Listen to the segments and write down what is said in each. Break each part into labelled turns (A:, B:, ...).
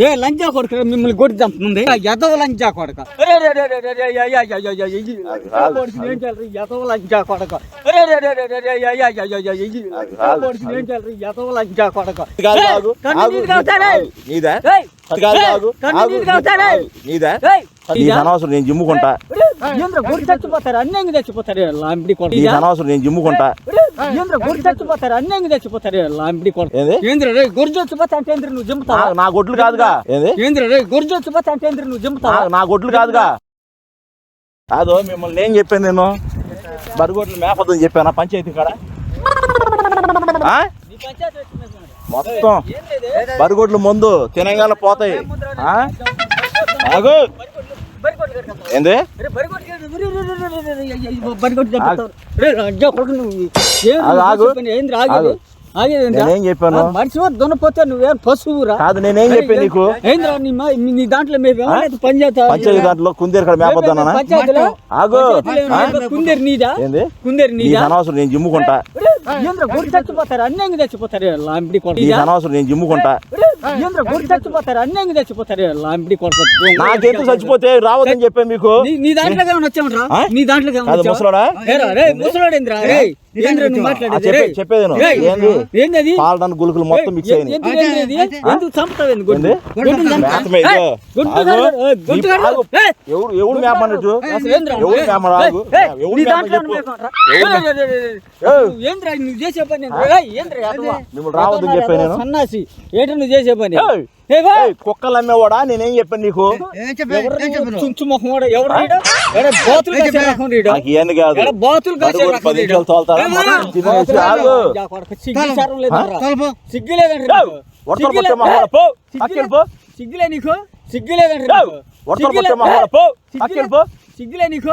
A: ఏ లంజా కొడుక మిమ్మల్ని గొడ్డు చంపుతుంది ఎదవ లంజా కొడక ఎదవ లంజా కొడక ఎదవ కొడక
B: నీదా నీదా అనవసరం నేను జిమ్ముకుంటా
A: ఏంద్ర గురి చచ్చిపోతారు అన్నీ చచ్చిపోతారు లాంబిడి కొడక.
B: అనవసరం నేను జిమ్ముకుంటా
A: ఏంద్ర గురి చచ్చిపోతారు అన్నీ చచ్చిపోతారు లాంబిడి కొడక.
B: ఏంది?
A: ఏంద్ర రే గురి చచ్చిపోతా అంటే ఏంద్ర నువ్వు జిమ్ముతావా?
B: నా- నా గొడ్లు కాదుగా. ఏంది?
A: ఏంద్ర రే గురి చచ్చిపోతా అంటే ఏంద్ర నువ్వు జిమ్ముతావా?
B: నా- నా గొడ్లు కాదుగా. కాదు మిమ్మల్ని ఏం చెప్పాను నేను. బరిగొడ్లు మేపదని చెప్పానా పంచాయతీ కాడ. మొత్తం.
A: ఏంది
B: బరిగొడ్లు ముందు తినగానే పోతాయి? ఆగు.
A: నీ దాంట్లో
B: కుందేరు కాడ మేపొద్దానా?
A: కుందేరు నీదా? కుందేరు నీదా
B: అనవసరం నేను జిమ్ముకుంటా.
A: గుడి చచ్చిపోతారు అన్యంగా చచ్చిపోతారు లాంపిడి కొడుకు
B: అనవసరం నేను జిమ్ముకుంటా
A: గుడి చచ్చిపోతారు అన్యంగా చచ్చిపోతారు లాంపిడి కొడుకు
B: చచ్చిపోతే రావద్దని చెప్పే మీకు?
A: నీ దాంట్లో ఏమైనా
B: వచ్చామరా
A: నీ దాంట్లో ఏమైనా
B: చెప్పేది గులుకులు మొత్తం మిక్స్ ఎవడు ఎవడు
A: అన్నట్టు
B: ఎవడు మేప
A: రాదు ఏంద్రా
B: నేను.
A: సన్నాసి ఏంటి నువ్వు చేసే పని?
B: కుక్కలు అమ్మేవాడా? నేనేం చెప్పాను నీకు?
A: చుంచు ముఖం కూడా ఎవరు బాతులు
B: ఏం కాదు.
A: బాతులు
B: సిగ్గులేదండి
A: సిగ్గులే నీకు?
B: సిగ్గులేదండి
A: సిగ్గులే నీకు?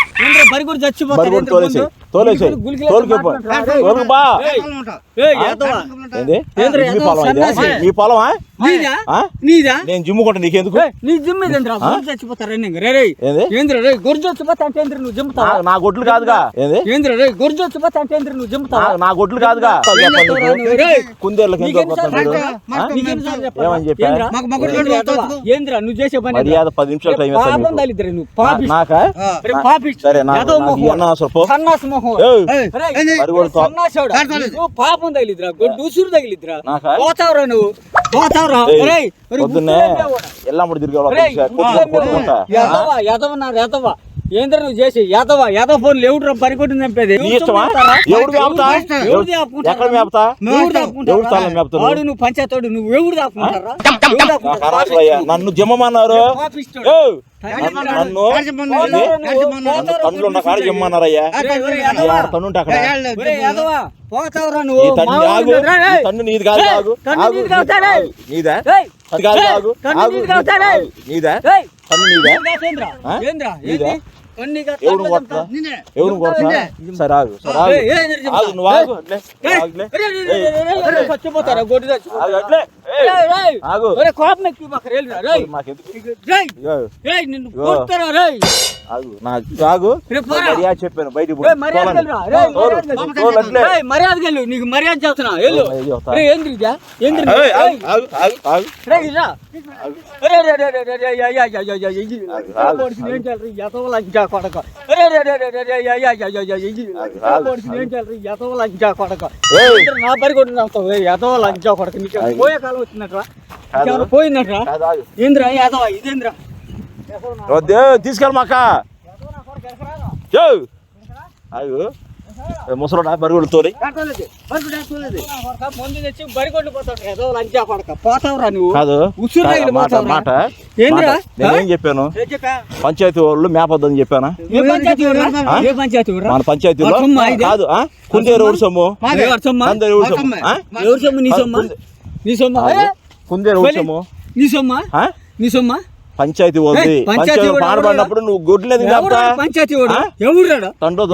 B: బరిగురు
A: చచ్చిపోతాడు
B: తోలేసే తోలేసే
A: తోలుకెపో
B: తోలుకు బా ఏంది? మీ పొలం ఇది? మీ పొలమా
A: నీదా?
B: నేను జిమ్ముకుంటా నీకెందుకు?
A: నీ జిమ్ ఇదేంద్రా గొర్రె చచ్చిపోతారు రే రే ఏంద్ర రే గొర్రె చచ్చిపోతా అంటే ఏంద్ర నువ్వు జిమ్ముతావు? చేసే పని
B: పది నిమిషాలు నాకా? సరే
A: పాపం తగిలిద్రా ఉసురు తగిలిద్రా పోతావురా నువ్వు పోతావురా
B: పొద్దున్నే
A: ఎలా ముడి ఏంద్ర నువ్వు చేసి యాదవ? యాదవ ఫోన్
B: ఎవడు పనికొట్టి చంపేది.
A: వాడు నువ్వు పంచాయతీ నువ్వు ఎవడు
B: నన్ను
A: జమ్మన్నారు నువ్వు?
B: నీదా
A: తన్ను ఏంద్రా?
B: ఎవరు కొడతా ఎవరు కొడతా సరే ఆగు సరే ఆగు ఆగు నువ్వు ఆగు
A: చచ్చిపోతారా గొడ్డు
B: ఆగు
A: కోపం ఎక్కువ మాకు నిన్ను కొడతారా
B: మర్యాద
A: నీకు మర్యాద చేస్తున్నా నా పరి ఎదవ లంచా కొడక పోయే కాలం వచ్చినట్రా పోయిందట్రా ఇంద్ర యాదవ ఇదేంద్రా
B: తీసుకెళ్ళమాక యో! ఆగు. ఏ ముసలోడా తోలి
A: బరిగొడ్లు నువ్వు
B: కాదు మాట. నేనేం చెప్పాను? పంచాయతీ వాళ్ళు మేపొద్దని చెప్పానా? మన పంచాయతీలో? కాదు? కుందేరు ఊరు సొమ్ము?
A: ఎవరి సొమ్మా?
B: కుందేరు ఊరు సొమ్ము? ఆ?
A: ఎవరి సొమ్ము? నీ సొమ్మా?
B: కుందేరు?
A: నీ సొమ్మా?
B: పంచాయతీ
A: ఏయ్, పంచాయతీ
B: పాడబడినప్పుడు నువ్వు గొడ్లేదు
A: పంచాయతీ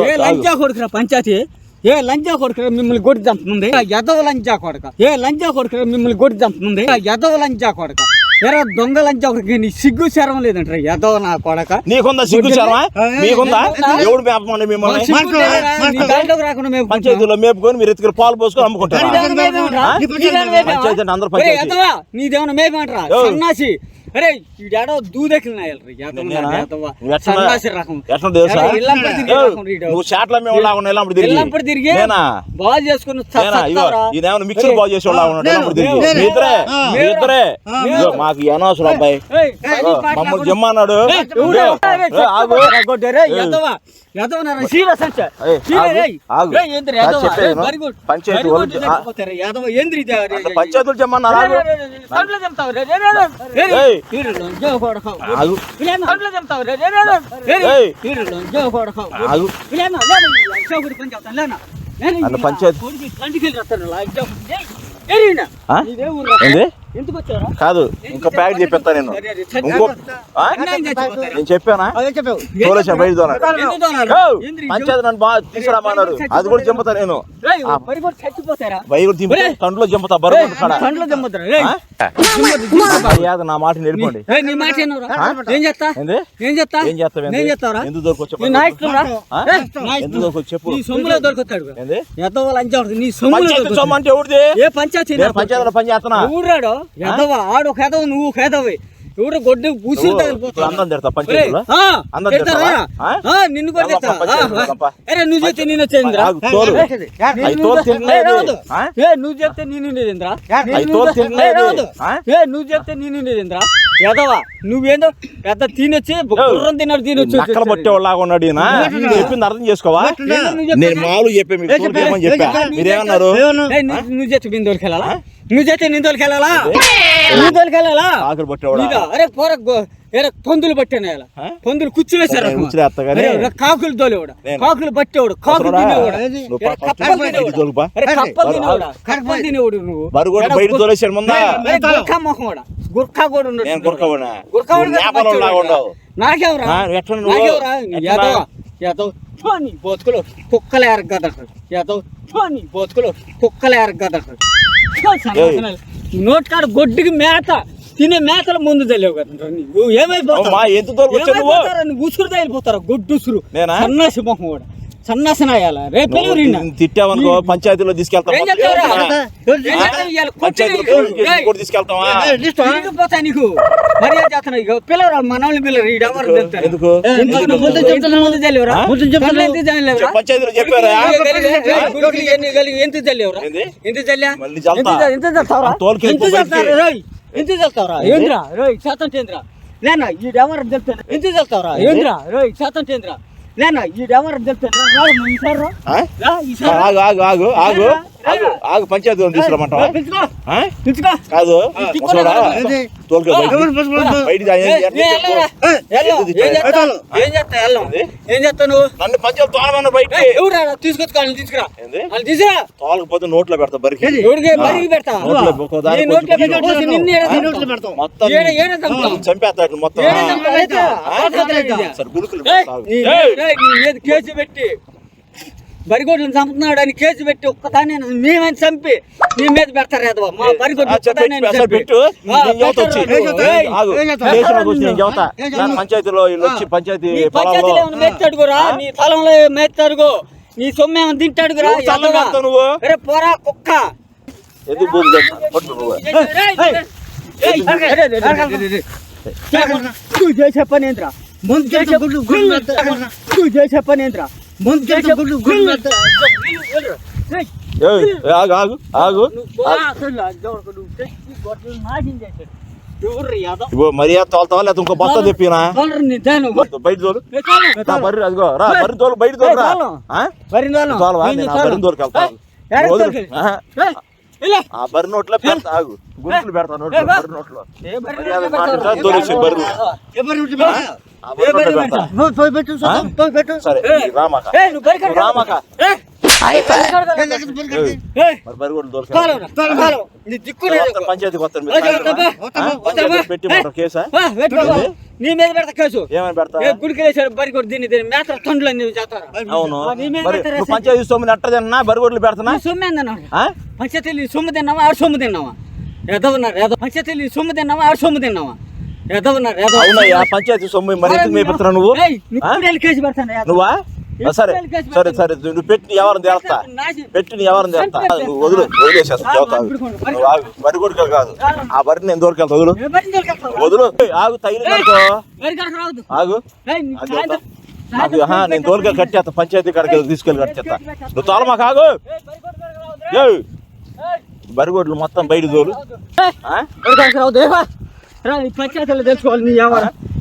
A: ఏ లంచా కొడుకురా పంచాయతీ? ఏ లంచా కొడుకురా మిమ్మల్ని కొట్టి చంపుతుంది ఎదవ లంచా కొడక. ఏ లంచా కొడుకురా మిమ్మల్ని కొట్టి చంపుతుంది ఎదవ లంచా కొడక. ఎరా దొంగ లంచా కొడుకు నీ సిగ్గు శరం లేదంటారా ఎదవ నా కొడక?
B: నీకుందా సిగ్గు శర్మా? మీకుందా
A: ఉందా?
B: ఎవడు మిమ్మల్ని?
A: రాకుండా మేము
B: పంచాయతీలో మేపుకొని మీరు ఎత్తుకుని పాలు పోసుకొని అమ్ముకుంటారు? పంచాయతీ అంటే అందరూ
A: ఒరేయ్,
B: పంచాయతీ.
A: ఎదవా, నీదేమన్నా మేపేమంటరా? సన్నాసి అరే ఈడాడో దూదెక్కిన తిరిగే బాగా చేసుకుని
B: మిక్సర్ బాగు చేసి ఇద్దరే మాకు అనవసరం అబ్బాయి. మమ్మల్ని జమ్మన్నాడు. పంచాయతీ పంచాయతీలు జమ్మన్నారు? అన్న పంచాయతీ- కాదు ఇంకో ప్యాకెట్ చెప్పేస్తా నేను ఇంకో? నేను చెప్పానా. తోలేసా బయట? పంచాయతీ నన్ను బాగా తీసుకురామన్నారు అది కూడా చెంపుతా నేను బయట. కంట్లో చెంపుతా బరువు కాడ
A: కండ్లో
B: మర్యాద నా మాట నేర్పండి
A: ఏయ్, నీ మాట ఏనురా?
B: ఆ?
A: ఏం చేస్తా?
B: ఏంది?
A: ఏం చేస్తా?
B: ఏం చేస్తావు
A: ఏం చేస్తావురా?
B: ఎందుకు దొరకొచ్చు
A: నీ నా ఇష్టం రా?
B: ఆ?
A: ఏయ్, నా
B: ఎందుకు
A: ఇష్టం.
B: దొరకొచ్చు చెప్పు?
A: నీ సొమ్ములో దొరుకుతాడు
B: ఏంది?
A: ఎద్దవ లంచా కొడుకు, నీ సొమ్ములో
B: పంచాయతీ
A: దొరుకుతాడు.
B: సొమ్ము అంటే ఎవరిది?
A: ఏ పంచాయతీ
B: నేను పంచాయతీలో పని చేస్తున్నా
A: ఊరాడు ఎదవ ఆడు ఒక ఎదవ నువ్వు ఒక ఎదవి ఎవడు గొడ్డు పూసి
B: పంచాయతీలో?
A: నిన్ను కూడా? అరే నువ్వు చెప్తే నేను వచ్చేంద్రా? ఏ నువ్వు చెప్తే నేను ఉండేదింద్రా? ఏ నువ్వు చెప్తే నేను ఉండేదింద్రా ఎదవా నువ్వేందో పెద్ద తినొచ్చి గుర్రం తిన్నాడు తినొచ్చు
B: నక్కల పట్టేవాళ్ళగా ఉన్నాడు ఈయన చెప్పింది అర్థం చేసుకోవా? నేను మామూలు చెప్పే
A: నువ్వు నువ్వు చెప్తే నేను తోలుకెళ్ళాలా నువ్వు తోలుకెళ్ళాలా
B: ఆకులు పట్టేవాడా?
A: నీదా? అరే పోర ఏరే పందులు పట్టాను ఇలా? పందులు
B: కుచ్చులేస్తా కానీ.
A: కాకులు తోలేవాడు. కాకులు పట్టేవాడు కాకులు? తినేవాడు? కప్పలు తినేవాడు. కప్పలు నువ్వు.
B: బరు కూడా బయట ముందా?
A: గుర్ఖా మొహం గుర్ఖా కూడా
B: గురకవనా
A: గుర్ఖా నాకెవరా? నాకెవరా? బతుకులు కుక్కలు బతుకులు కుక్కలు ఎరగదట నోట్ కాడ గొడ్డుకి మేత తినే మేకల ముందు తెలియవు కదా నువ్వు. ఏమైపోతావు? ఉసురు తగిలిపోతారా. గొడ్డుసురు.
B: నేనా?
A: సన్నాసి మొహం కూడా. రేపు పెళ్ళి
B: తిన్- తిట్టావనుకో పంచాయతీలో
A: నీకు.
B: తీసుకెళ్తావా?
A: మర్యాద పిల్లరా మనల్ని ఈ
B: ఎందుకు? పంచాయతీలో చెప్పారా?
A: ఎంత? ఎంత. ఎంత ఎంత. రోయ్ ఎంత చెప్తావరా? ఏంద్రా? రోయ్ శాతం చంద్ర? లేనా ఈ డవర్ తెలుస్తాను ఎంత చెప్తావరా? ఏంద్రా? రోయ్ శాతం చంద్ర? లేనా ఈ డవర్ తెలుస్తాను రా ఈసారి.
B: ఆగు ఆగు ఆగు ఆగు. ఆగు పంచాయతీ తీసుకురమ్మంటావా కాదు. చూడా
A: ఏంది?
B: తోలుకే బయట
A: ఏం చేస్తా వెళ్ళం ఏం చేస్తావు నువ్వు
B: నన్ను పంచాయతీ తోలమన్న బయట
A: ఏయ్, ఎవరురా తీసుకొచ్చుకోవాలి తీసుకురా తీసుకురా
B: తోలకపోతే నోట్లో పెడతా బరికి? మొత్తం
A: ఏడ ఏడ చంపుతాం?
B: చంపేస్తా ఇట్లా మొత్తం. సరే
A: కేసు పెట్టి బరిగొడ్లను చంపుతున్నాడు అని కేసు పెట్టి ఒక్కదాన్ని మేమని చంపి నీ మీద పెడతారు ఏదవా మా బరిగొడ్లు
B: పంచాయతీలో వచ్చి పంచాయతీ
A: ఏమైనా మెత్తడుగురా నీ పొలంలో మెత్తడుగు నీ సొమ్ము ఏమైనా
B: నువ్వు
A: అరే పోరా కుక్క
B: ఎందుకు నువ్వు.
A: నువ్వు చేసే పని ముందు చేసే నువ్వు చేసే పని
B: ఆగు ఆగు ఆగు. ఇగో మర్యాద తోలుతావా లేకపోతే ఇంకో బస్తా తెప్పినా?
A: తోలరు నీ తేను.
B: బయట తోలు. బర్రి అదిగో రా బర్రి తోలు బయట తోలు రా.
A: తోలు.
B: తోలవా?
A: నిన్ను
B: నేను ఆ బర్రి నోట్లో పెడతా ఆగు గుంతులు పెడతా నోట్లో
A: ఏ, బా.
B: బర్రి నోట్లో?
A: నువ్వు పోయి పెట్టు, బరి బరి
B: కేసా?
A: నీ మీద పెడతా కేసు.
B: ఏమని పెడతా?
A: ఏ గుడికి వేసాడు బరి కొట్టి దీన్ని దీన్ని మేత తొండలు అని చేస్తారు
B: అవును. పంచాయతీ సొమ్ముని అట్ట తిన్నా బరిగొడ్లు పెడతానా
A: నీ సొమ్ము ఏందన్నా? పంచతెల్లి సొమ్ము తిన్నావా ఆడు సొమ్ము తిన్నావా? ఎదవన్నారు ఎదవ పంచతెల్లి సొమ్ము తిన్నావా ఆడు సొమ్ము తిన్నావా? ఎదవన్నారు ఎదవ
B: పంచాయతీ సొమ్ము మరి నువ్వు
A: నువ్వు?
B: సరే సరే. సరే నువ్వు పెట్టి ఎవరిని తేల్తా?
A: నాశనం.
B: పెట్టి నీ ఎవరిని
A: చంపేస్తా.
B: నువ్వు వదులు వదిలేసేస్తా
A: ఆ,
B: చదువుతావు
A: ఇప్పుడు కొను, మరి
B: నువ్వు ఆగు బరి కొడుకు కాదు. ఆ బరిని నేను దూరకెళ్తా వదులు? వదులు ఆగు తగిలి అనుకో
A: బరి కాడికి రావద్దు.
B: ఆగు. అది నేను దూరగా కట్టేస్తా పంచాయతీ కాడికి తీసుకెళ్ళి కట్టేస్తా. నువ్వు తోల మాకు ఆగు.
A: ఏయ్, బరి కొడుకు కాడికి రావద్దు.
B: ఏయ్,
A: ఏయ్,
B: బరిగొడ్లు మొత్తం బయట తోలు.
A: పంచాయతీలో తెలుసుకోవాలి నీ ఎవరు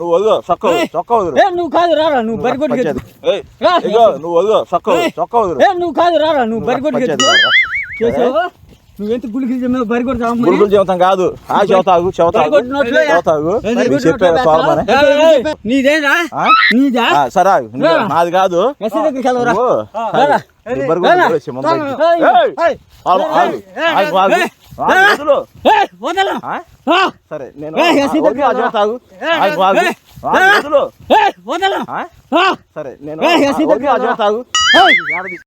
A: నువ్వు
B: వదిగో చొక్క చొక్క వదులు.
A: నువ్వు కాదు రారా నువ్వు బరి కొట్టుకి
B: పంచాయతీ. ఏయ్,
A: రా.
B: ఇగో నువ్వు వదిగో చొక్క చొక్క వదులు.
A: నువ్వు కాదు రారా నువ్వు బరి కొట్టుకి
B: పంచాయతీ రా.
A: చేసావు? నువ్వెంత గుడికి?
B: గురుగులు చెబుతాం కాదు. ఆ చెబుతాగు చెబుతాగు చెబుతాగు
A: ఏయ్, ఏయ్, నీదేనా? నీదా?
B: సరే. నాది కాదు.
A: ఎస్సీ
B: సరే నేను?
A: రా.
B: సరే నేను
A: ఏయ్,